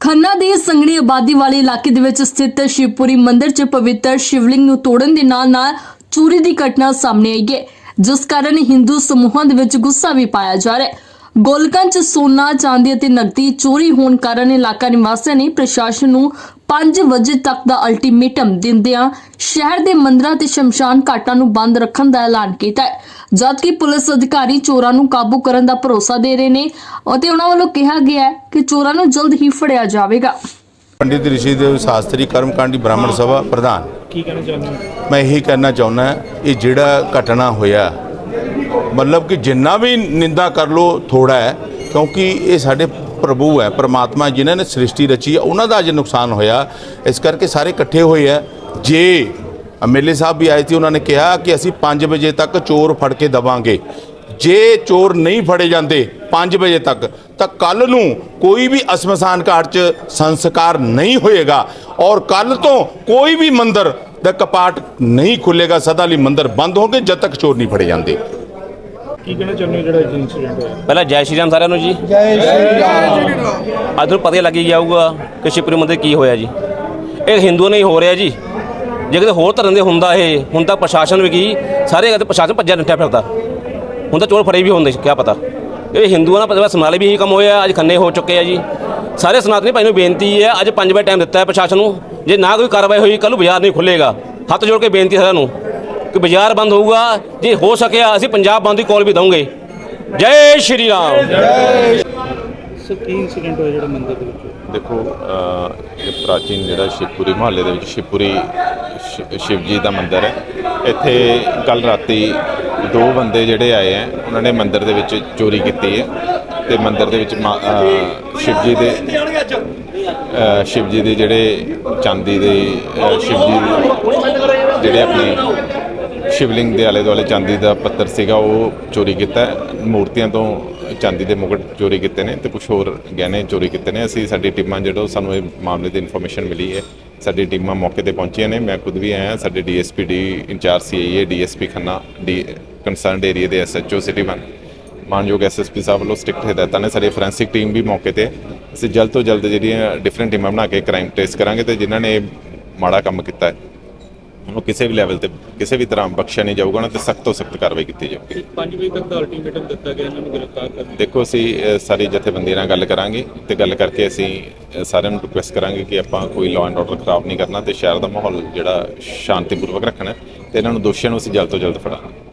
ਖੰਨਾ ਦੇ ਸੰਘਣੀ ਆਬਾਦੀ ਵਾਲੇ ਇਲਾਕੇ ਦੇ ਵਿੱਚ ਸਥਿਤ ਸ਼ਿਵਪੁਰੀ ਮੰਦਿਰ 'ਚ ਪਵਿੱਤਰ ਸ਼ਿਵਲਿੰਗ ਨੂੰ ਤੋੜਨ ਦੇ ਨਾਲ ਨਾਲ ਚੋਰੀ ਦੀ ਘਟਨਾ ਸਾਹਮਣੇ ਆਈ ਹੈ, ਜਿਸ ਕਾਰਨ ਹਿੰਦੂ ਸਮੂਹਾਂ ਦੇ ਵਿੱਚ ਗੁੱਸਾ ਵੀ ਪਾਇਆ ਜਾ ਰਿਹਾ ਹੈ। ਗੋਲਕਾਂ 'ਚ ਸੋਨਾ ਚਾਂਦੀ ਅਤੇ ਨਕਦੀ ਚੋਰੀ ਹੋਣ ਕਾਰਨ ਇਲਾਕਾ ਨਿਵਾਸੀਆਂ ਨੇ ਪ੍ਰਸ਼ਾਸਨ ਨੂੰ 5 ਵਜੇ ਤੱਕ ਦਾ ਅਲਟੀਮੇਟਮ ਦਿੰਦਿਆਂ ਸ਼ਹਿਰ ਦੇ ਮੰਦਰਾਂ ਤੇ ਸ਼ਮਸ਼ਾਨ ਘਾਟਾਂ ਨੂੰ ਬੰਦ ਰੱਖਣ ਦਾ ਐਲਾਨ ਕੀਤਾ ਹੈ। ਜਦਕਿ ਪੁਲਿਸ ਅਧਿਕਾਰੀ ਚੋਰਾਂ ਨੂੰ ਕਾਬੂ ਕਰਨ ਦਾ ਭਰੋਸਾ ਦੇ ਰਹੇ ਨੇ ਅਤੇ ਉਹਨਾਂ ਵੱਲੋਂ ਕਿਹਾ ਗਿਆ ਹੈ ਕਿ ਚੋਰਾਂ ਨੂੰ ਜਲਦ ਹੀ ਫੜਿਆ ਜਾਵੇਗਾ। ਪੰਡਿਤ ਰਿਸ਼ੀਦੇਵ ਸ਼ਾਸਤਰੀ ਕਰਮਕਾਂਡੀ ਬ੍ਰਾਹਮਣ ਸਭਾ ਪ੍ਰਧਾਨ। ਕੀ ਕਹਿਣਾ ਚਾਹੁੰਦੇ ਹੋ? ਮੈਂ ਇਹੀ ਕਹਿਣਾ ਚਾਹੁੰਦਾ ਇਹ ਜਿਹੜਾ ਘਟਨਾ ਹੋਇਆ ਮਤਲਬ ਕਿ ਜਿੰਨਾ ਵੀ ਨਿੰਦਾ ਕਰ ਲੋ ਥੋੜਾ ਹੈ, ਕਿਉਂਕਿ ਇਹ ਸਾਡੇ ਪ੍ਰਭੂ ਹੈ, ਪ੍ਰਮਾਤਮਾ ਜਿਨ੍ਹਾਂ ਨੇ ਸ੍ਰਿਸ਼ਟੀ ਰਚੀ ਹੈ, ਉਹਨਾਂ ਦਾ ਅੱਜ ਨੁਕਸਾਨ ਹੋਇਆ। ਇਸ ਕਰਕੇ ਸਾਰੇ ਇਕੱਠੇ ਹੋਏ ਆ ਜੇ ਐਮਐਲਏ ਸਾਹਿਬ ਵੀ ਆਏ ਸੀ, ਉਹਨਾਂ ਨੇ ਕਿਹਾ ਕਿ ਅਸੀਂ 5 ਵਜੇ ਤੱਕ ਚੋਰ ਫੜ ਕੇ ਦਵਾਂਗੇ। ਜੇ ਚੋਰ ਨਹੀਂ ਫੜੇ ਜਾਂਦੇ 5 ਵਜੇ ਤੱਕ, ਤਾਂ ਕੱਲ ਨੂੰ ਕੋਈ ਵੀ ਅਸਮਸਾਨ ਘਾਟ 'ਚ ਸੰਸਕਾਰ ਨਹੀਂ ਹੋਏਗਾ। ਔਰ ਕੱਲ ਤੋਂ ਕੋਈ ਵੀ ਮੰਦਰ ਦਾ ਕਪਾਟ ਨਹੀਂ ਖੁੱਲੇਗਾ, ਸਦਾ ਲਈ ਮੰਦਰ ਬੰਦ ਹੋਣਗੇ, ਜਦ ਤੱਕ ਚੋਰ ਨਹੀਂ ਫੜੇ ਜਾਂਦੇ। ਕੀ ਕਹਿਣਾ ਚਾਹੁੰਦੇ ਹੋ ਜਿਹੜਾ ਇਨਸੀਡੈਂਟ ਹੋਇਆ? ਪਹਿਲਾਂ ਜੈ ਸ਼੍ਰੀ ਰਾਮ ਸਾਰਿਆਂ ਨੂੰ ਜੀ। ਜੈ ਸ਼੍ਰੀ ਰਾਮ। ਅੱਜ ਨੂੰ ਪਤਾ ਹੀ ਲੱਗ ਹੀ ਜਾਊਗਾ ਕਿ ਸ਼ਿਵਪੁਰੀ ਮੰਦਿਰ ਕੀ ਹੋਇਆ ਜੀ। ਇਹ ਹਿੰਦੂਆਂ ਨੇ ਹੀ ਹੋ ਰਿਹਾ ਜੀ। ਜੇ ਕਿਤੇ ਹੋਰ ਧਰਮ ਦੇ ਹੁੰਦਾ ਇਹ ਹੁਣ ਤਾਂ ਪ੍ਰਸ਼ਾਸਨ ਵੀ ਕੀ ਸਾਰੇ ਕਿਤੇ ਪ੍ਰਸ਼ਾਸਨ ਭੱਜਿਆ ਨੱਠਿਆ ਫਿਰਦਾ। ਹੁਣ ਤਾਂ ਚੋਰ ਫੜੇ ਵੀ ਹੁੰਦੇ ਕੀ ਪਤਾ। ਇਹ ਹਿੰਦੂਆਂ ਦਾ ਪਤਾ ਸਮਨਾਲੇ ਵੀ ਇਹੀ ਕੰਮ ਹੋਇਆ ਅੱਜ ਖੰਨੇ ਹੋ ਚੁੱਕੇ ਆ ਜੀ। ਸਾਰੇ ਸਨਾਤਨੀ ਭਾਈ ਨੂੰ ਬੇਨਤੀ ਹੈ ਅੱਜ 5 ਵਜੇ ਟਾਈਮ ਦਿੱਤਾ ਹੈ ਪ੍ਰਸ਼ਾਸਨ ਨੂੰ। ਜੇ ਨਾ ਕੋਈ ਕਾਰਵਾਈ ਹੋਈ ਕੱਲ੍ਹ ਨੂੰ ਬਾਜ਼ਾਰ ਨਹੀਂ ਖੁੱਲੇਗਾ ਹੱਥ ਜੋੜ ਕੇ ਬੇਨਤੀ ਹੈ ਸਾਰਿਆਂ ਨੂੰ। ਕਿ ਬਾਜ਼ਾਰ ਬੰਦ ਹੋਊਗਾ ਜੇ ਹੋ ਸਕਿਆ ਅਸੀਂ ਪੰਜਾਬ ਬੰਦ ਦੀ ਕਾਲ ਵੀ ਦਵਾਂਗੇ ਜੈ ਸ਼੍ਰੀ ਰਾਮ। ਸਰ ਕੀ ਇਨਸੀਡੈਂਟ ਹੋਇਆ ਜਿਹੜਾ ਮੰਦਿਰ ਦੇ ਵਿੱਚ? ਦੇਖੋ ਇਹ ਪ੍ਰਾਚੀਨ ਜਿਹੜਾ ਸ਼ਿਵਪੁਰੀ ਮਹੱਲੇ ਦੇ ਵਿੱਚ ਸ਼ਿਵਪੁਰੀ ਸ਼ਿ- ਸ਼ਿਵ ਜੀ ਦਾ ਮੰਦਿਰ ਹੈ। ਇੱਥੇ ਕੱਲ ਰਾਤੀ ਦੋ ਬੰਦੇ ਜਿਹੜੇ ਆਏ ਹੈ ਉਹਨਾਂ ਨੇ ਮੰਦਿਰ ਦੇ ਵਿੱਚ ਚੋਰੀ ਕੀਤੀ ਹੈ ਤੇ ਮੰਦਿਰ ਦੇ ਵਿੱਚ ਮਾ- ਅ, ਸ਼ਿਵ ਜੀ ਦੇ ਅ, ਸ਼ਿਵ ਜੀ ਦੇ ਜਿਹੜੇ ਚਾਂਦੀ ਦੇ ਅ, ਸ਼ਿਵ ਜੀ ਦੇ ਜਿਹੜੇ ਆਪਣੇ ਸ਼ਿਵਲਿੰਗ ਦੇ ਆਲੇ ਦੁਆਲੇ ਚਾਂਦੀ ਦਾ ਪੱਤਰ ਸੀਗਾ, ਉਹ ਚੋਰੀ ਕੀਤਾ ਮੂਰਤੀਆਂ ਤੋਂ ਚਾਂਦੀ ਦੇ ਮੁਕਟ ਚੋਰੀ ਕੀਤੇ ਨੇ ਤੇ ਕੁਝ ਹੋਰ ਗਹਿਣੇ ਚੋਰੀ ਕੀਤੇ ਨੇ। ਅਸੀਂ, ਸਾਡੀ ਟੀਮਾਂ ਜਿਹੜੋ ਸਾਨੂੰ ਇਹ ਮਾਮਲੇ ਦੀ ਇਨਫੋਰਮੇਸ਼ਨ ਮਿਲੀ ਹੈ, ਸਾਡੀ ਟੀਮਾਂ ਮੌਕੇ ਤੇ ਪਹੁੰਚੀਆਂ ਨੇ। ਮੈਂ ਖੁਦ ਵੀ ਆਇਆ, ਸਾਡੇ DSP the incharge CIA DSP Khanna, the concerned area ਦੇ ਐਸਐਚਓ ਸਿਟੀ ਵਨ ਮਾਨਯੋਗ ਐਸਐਸਪੀ ਸਾਹਿਬ ਵੱਲੋਂ ਸਟ੍ਰਿਕਟ ਹਦਾਇਤਾਂ ਨੇ, ਸਾਡੀ ਫੋਰੈਂਸਿਕ ਟੀਮ ਵੀ ਮੌਕੇ ਤੇ। ਅਸੀਂ ਜਲਦ ਤੋਂ ਜਲਦ ਜਿਹੜੀਆਂ ਡਿਫਰੈਂਟ ਟੀਮਾਂ ਬਣਾ ਕੇ ਕ੍ਰਾਈਮ ਟ੍ਰੇਸ ਕਰਾਂਗੇ ਤੇ ਜਿਨ੍ਹਾਂ ਨੇ ਇਹ ਮਾੜਾ ਕੰਮ ਕੀਤਾ ਹੈ ਉਹਨੂੰ ਕਿਸੇ ਵੀ ਲੈਵਲ ਤੇ ਕਿਸੇ ਵੀ ਤਰ੍ਹਾਂ ਬਖਸ਼ਿਆ ਨਹੀਂ ਜਾਊਗਾ ਨਾ ਤੇ ਸਖਤ ਤੋਂ ਸਖਤ ਕਾਰਵਾਈ ਕੀਤੀ ਜਾਊਗੀ। 5 ਵਜੇ ਤੱਕ ਦਾ ਅਲਟੀਮੇਟਮ ਦਿੱਤਾ ਗਿਆ ਇਹਨਾਂ ਨੂੰ ਗ੍ਰਿਫਤਾਰ ਕਰਨ ਦੇਖੋ ਅਸੀਂ ਸਾਰੀ ਜਥੇਬੰਦੀਆਂ ਨਾਲ ਗੱਲ ਕਰਾਂਗੇ ਤੇ ਗੱਲ ਕਰਕੇ ਅਸੀਂ ਸਾਰਿਆਂ ਨੂੰ ਰਿਕੁਐਸਟ ਕਰਾਂਗੇ ਕਿ ਆਪਾਂ ਕੋਈ ਲਾਅ ਐਂਡ ਆਰਡਰ ਖਰਾਬ ਨਹੀਂ ਕਰਨਾ ਤੇ ਸ਼ਹਿਰ ਦਾ ਮਾਹੌਲ ਜਿਹੜਾ ਸ਼ਾਂਤੀਪੂਰਵਕ ਰੱਖਣਾ ਤੇ ਇਹਨਾਂ ਨੂੰ ਦੋਸ਼ੀਆਂ ਨੂੰ ਅਸੀਂ ਜਲਦ ਤੋਂ ਜਲਦ ਫੜਾਂਗੇ।